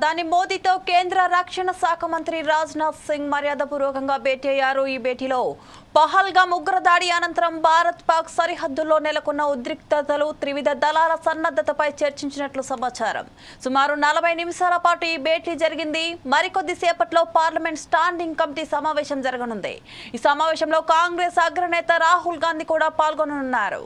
ప్రధాని మోదీతో కేంద్ర రక్షణ శాఖ మంత్రి రాజ్నాథ్ సింగ్ మర్యాదపూర్వకంగా భేటీ అయ్యారు. ఈ భేటీలో పహల్గామ్ ఉగ్రదాడి అనంతరం భారత్ పాక్ సరిహద్దుల్లో నెలకొన్న ఉద్రిక్తతలు త్రివిధ దళాల సన్నద్ధతపై చర్చించినట్లు సమాచారం. సుమారు నలభై నిమిషాల పాటు ఈ భేటీ జరిగింది. మరికొద్ది సేపట్లో పార్లమెంట్ స్టాండింగ్ కమిటీ సమావేశం జరగనుంది. ఈ సమావేశంలో కాంగ్రెస్ అగ్రనేత రాహుల్ గాంధీ కూడా పాల్గొననున్నారు.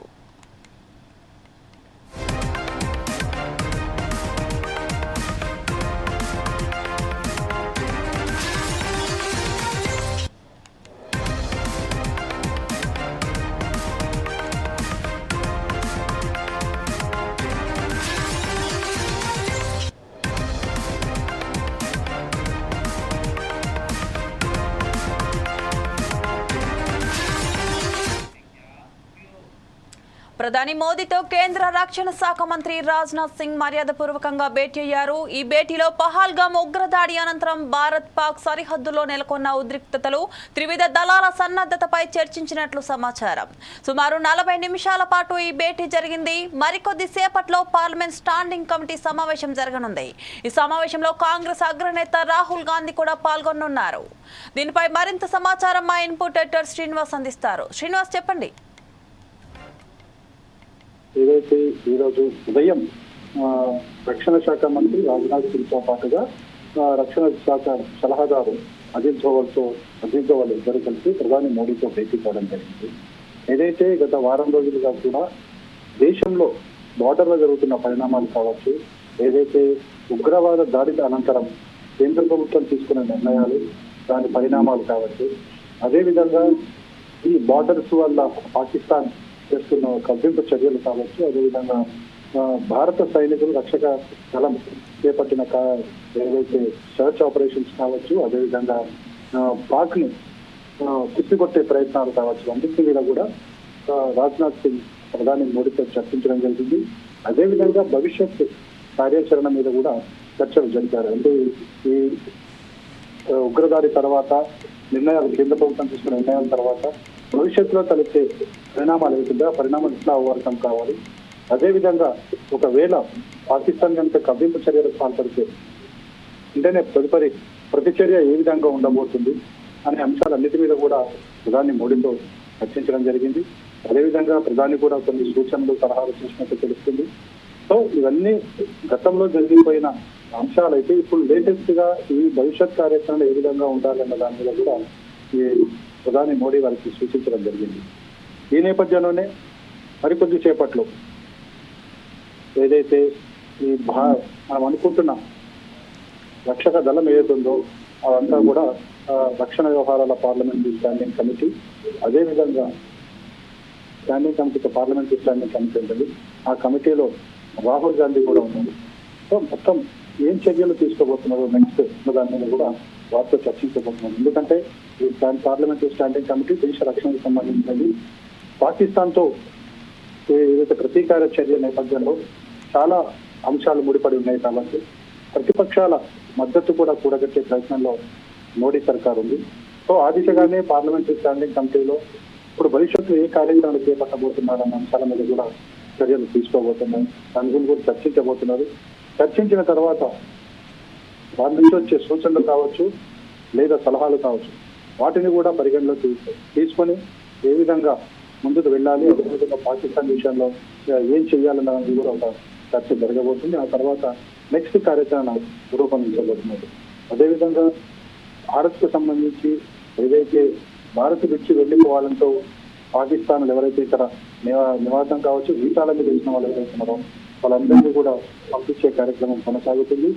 ప్రధాని మోదీతో కేంద్ర రక్షణ శాఖ మంత్రి రాజ్నాథ్ సింగ్ మర్యాదపూర్వకంగా భేటీ అయ్యారు. ఈ భేటీలో పహాల్గామ్ ఉగ్రదాడి అనంతరం భారత్ పాక్ సరిహద్దులో నెలకొన్న ఉద్రిక్తతలు త్రివిధ దళాల సన్నద్ధతపై చర్చించినట్లు సమాచారం. సుమారు నలభై నిమిషాల పాటు ఈ భేటీ జరిగింది. మరికొద్ది సేపట్లో పార్లమెంట్ స్టాండింగ్ కమిటీ సమావేశం జరగనుంది. ఈ సమావేశంలో కాంగ్రెస్ అగ్రనేత రాహుల్ గాంధీ కూడా పాల్గొనున్నారు. దీనిపై మరింత సమాచారం మా ఇన్పుట్ ఎడిటర్ శ్రీనివాస్ అందిస్తారు. శ్రీనివాస్ చెప్పండి. ఏదైతే ఈరోజు ఉదయం రక్షణ శాఖ మంత్రి రాజ్నాథ్ సింగ్తో పాటుగా రక్షణ శాఖ సలహాదారు అజిత్ దోవల్తో అజిత్ దోవల్ ఇద్దరు కలిసి ప్రధాని మోడీతో భేటీ కావడం జరిగింది. ఏదైతే గత వారం రోజులుగా కూడా దేశంలో బార్డర్లో జరుగుతున్న పరిణామాలు కావచ్చు ఏదైతే ఉగ్రవాద దాడి అనంతరం కేంద్ర ప్రభుత్వం తీసుకున్న నిర్ణయాలు దాని పరిణామాలు కావచ్చు అదేవిధంగా ఈ బార్డర్స్ వల్ల పాకిస్తాన్ చేస్తున్న కవ్వింపు చర్యలు కావచ్చు అదేవిధంగా భారత సైనికులు రక్షక దళం చేపట్టిన ఏవైతే ఏదైతే సర్చ్ ఆపరేషన్స్ కావచ్చు అదేవిధంగా పాక్ని తిప్పికొట్టే ప్రయత్నాలు కావచ్చు అన్నింటి మీద కూడా రాజ్నాథ్ సింగ్ ప్రధాని మోడీతో చర్చించడం జరిగింది. అదేవిధంగా భవిష్యత్ కార్యాచరణ మీద కూడా చర్చలు జరిపారు. అంటే ఈ ఉగ్రదాడి తర్వాత నిర్ణయాలు కేంద్ర ప్రభుత్వం తీసుకున్న నిర్ణయాల తర్వాత భవిష్యత్తులో తలెత్తే పరిణామాలు ఏమిటంటే పరిణామాలు ఎట్లా అవర్తం కావాలి? అదేవిధంగా ఒకవేళ పాకిస్తాన్ కనుక కవ్వింపు చర్యలకు పాల్పడితే వెంటనే తదుపరి ప్రతిచర్య ఏ విధంగా ఉండబోతుంది అనే అంశాలన్నిటి మీద కూడా ప్రధాని మోడీతో చర్చించడం జరిగింది. అదేవిధంగా ప్రధాని కూడా కొన్ని సూచనలు సలహాలు చేసినట్టు తెలుస్తుంది. సో ఇవన్నీ గతంలో జరిగిపోయిన అంశాలు అయితే ఇప్పుడు లేటెస్ట్గా ఈ భవిష్యత్ కార్యాచరణ ఏ విధంగా ఉండాలన్న దాని మీద కూడా ఈ ప్రధాని మోడీ వారికి సూచించడం జరిగింది. ఈ నేపథ్యంలోనే మరికొద్ది సేపట్లో ఏదైతే ఈ భా మనం అనుకుంటున్న రక్షక దళం ఏదైతుందో అదంతా కూడా రక్షణ వ్యవహారాల పార్లమెంటరీ స్టాండింగ్ కమిటీ అదేవిధంగా standing committee parliamentary standing committee ఉంటుంది. ఆ కమిటీలో రాహుల్ గాంధీ కూడా ఉన్నారు. సో మొత్తం ఏం చర్యలు తీసుకోబోతున్నారు నెక్స్ట్ దాని మీద కూడా వారితో చర్చించబోతున్నాం. ఎందుకంటే ఈ పార్లమెంటరీ స్టాండింగ్ కమిటీ దేశ రక్షణకు సంబంధించినది. పాకిస్తాన్తో ఏదైతే ప్రతీకార చర్య నేపథ్యంలో చాలా అంశాలు ముడిపడి ఉన్నాయి కాబట్టి ప్రతిపక్షాల మద్దతు కూడా కూడగట్టే ప్రయత్నంలో మోడీ సర్కార్ ఉంది. సో ఆ దిశగానే పార్లమెంటరీ స్టాండింగ్ కమిటీలో ఇప్పుడు భవిష్యత్తులో ఏ కార్యక్రమాలు చేపట్టబోతున్నారన్న అంశాల మీద కూడా చర్యలు తీసుకోబోతున్నాయి. దాని గురించి కూడా చర్చించబోతున్నారు. చర్చించిన తర్వాత వారి నుంచి వచ్చే సూచనలు కావచ్చు లేదా సలహాలు కావచ్చు వాటిని కూడా పరిగణలోకి తీసుకొని ఏ విధంగా ముందుకు వెళ్ళాలి అదేవిధంగా పాకిస్తాన్ విషయంలో ఏం చేయాలన్నది కూడా ఒక చర్చ జరగబోతుంది. ఆ తర్వాత నెక్స్ట్ కార్యాచరణ రూపొందించబోతున్నది. అదేవిధంగా భారత్కు సంబంధించి ఏదైతే భారత్ విడిచి వెళ్ళిపోవాలంటూ పాకిస్తాన్లు ఎవరైతే ఇక్కడ నివా- నివాసం కావచ్చు వీసాల మీద వాళ్ళు ఎవరైతే ఉన్నారో వాళ్ళందరినీ కూడా పంపించే కార్యక్రమం కొనసాగుతుంది.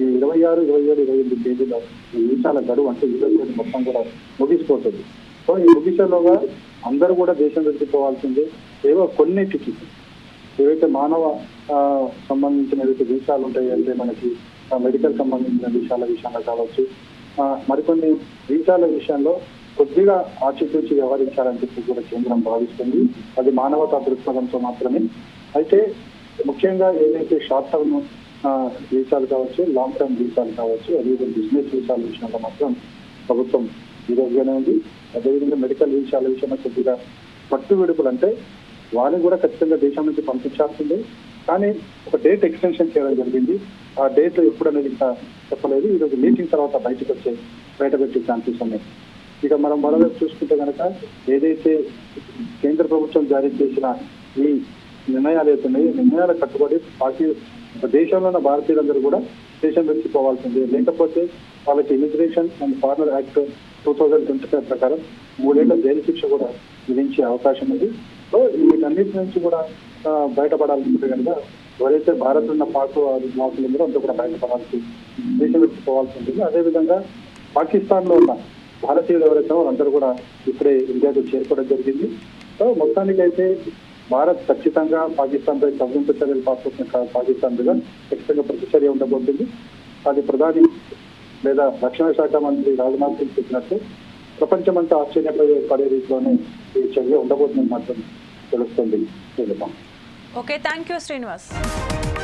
ఈ ఇరవై ఆరు ఇరవై ఏడు ఇరవై ఎనిమిది తేదీలో ఈ వీసాల గడువు అంటే వీసా మొత్తం కూడా ముగిసిపోతుంది. సో ఈ ముగిసేలోగా అందరూ కూడా దేశం వెళ్ళిపోవాల్సిందే ఏవో కొన్నిటికి ఏవైతే మానవ సంబంధించిన ఏవైతే వీసాలు ఉంటాయి అంటే మనకి మెడికల్ సంబంధించిన విషయాల విషయంలో కావచ్చు మరికొన్ని వీసాల విషయంలో కొద్దిగా ఆచితూచి వ్యవహరించాలని చెప్పి కూడా కేంద్రం భావిస్తుంది. అది మానవతా దృక్పథంతో మాత్రమే. అయితే ముఖ్యంగా ఏదైతే షార్ట్ టర్మ్ వీసాలు కావచ్చు లాంగ్ టర్మ్ వీసాలు కావచ్చు అదేవిధంగా బిజినెస్ వీసాల విషయంలో మాత్రం ప్రభుత్వం ఈరోజుగానే ఉంది. అదేవిధంగా మెడికల్ వీసాల విషయంలో కొద్దిగా పట్టు విడుపులు అంటే వారిని కూడా ఖచ్చితంగా దేశం నుంచి పంపించాల్సిందే. కానీ ఒక డేట్ ఎక్స్టెన్షన్ చేయడం జరిగింది. ఆ డేట్ ఎప్పుడు అనేది ఇంకా చెప్పలేదు. ఈరోజు మీటింగ్ తర్వాత బయటకు వచ్చే బయట పెట్టే ఛాన్సెస్ ఉన్నాయి. ఇక మనం మరోవైపు చూసుకుంటే కనుక ఏదైతే కేంద్ర ప్రభుత్వం జారీ చేసిన ఈ నిర్ణయాలు అవుతున్నాయి నిర్ణయాల కట్టుబడి పాకి దేశంలో ఉన్న భారతీయులందరూ కూడా దేశం నుంచి పోవాల్సిందే లేకపోతే వాళ్ళకి immigration and foreigner act two thousand twenty five ప్రకారం మూడేళ్ళ జైలు శిక్ష కూడా విధించే అవకాశం ఉంది. సో వీటన్నిటి నుంచి కూడా ఆ, బయటపడాలనుకుంటే కనుక ఎవరైతే భారత్ ఉన్న పాకు వాసులు ఉన్నారో అంతా కూడా బయటపడాల్సి దేశం నుంచి ఉంటుంది. అదేవిధంగా పాకిస్తాన్లో ఉన్న భారతీయులు ఎవరైతే వాళ్ళందరూ కూడా ఇప్పుడే ఇండియాకు చేరుకోవడం జరిగింది. సో మొత్తానికైతే భారత్ ఖచ్చితంగా పాకిస్తాన్ పై కవ్వింపు చర్యలు పాల్పడుతున్న పాకిస్తాన్ మీద ఖచ్చితంగా ప్రతిచర్య ఉండబోతుంది. అది ప్రధాని లేదా రక్షణ శాఖ మంత్రి రాజ్నాథ్ సింగ్ చెప్పినట్టు ప్రపంచమంతా ఆశ్చర్యపడే పడే రీతిలోనే ఈ చర్య ఉండబోతుందని మాత్రం తెలుస్తుంది. Okay thank you Srinivas.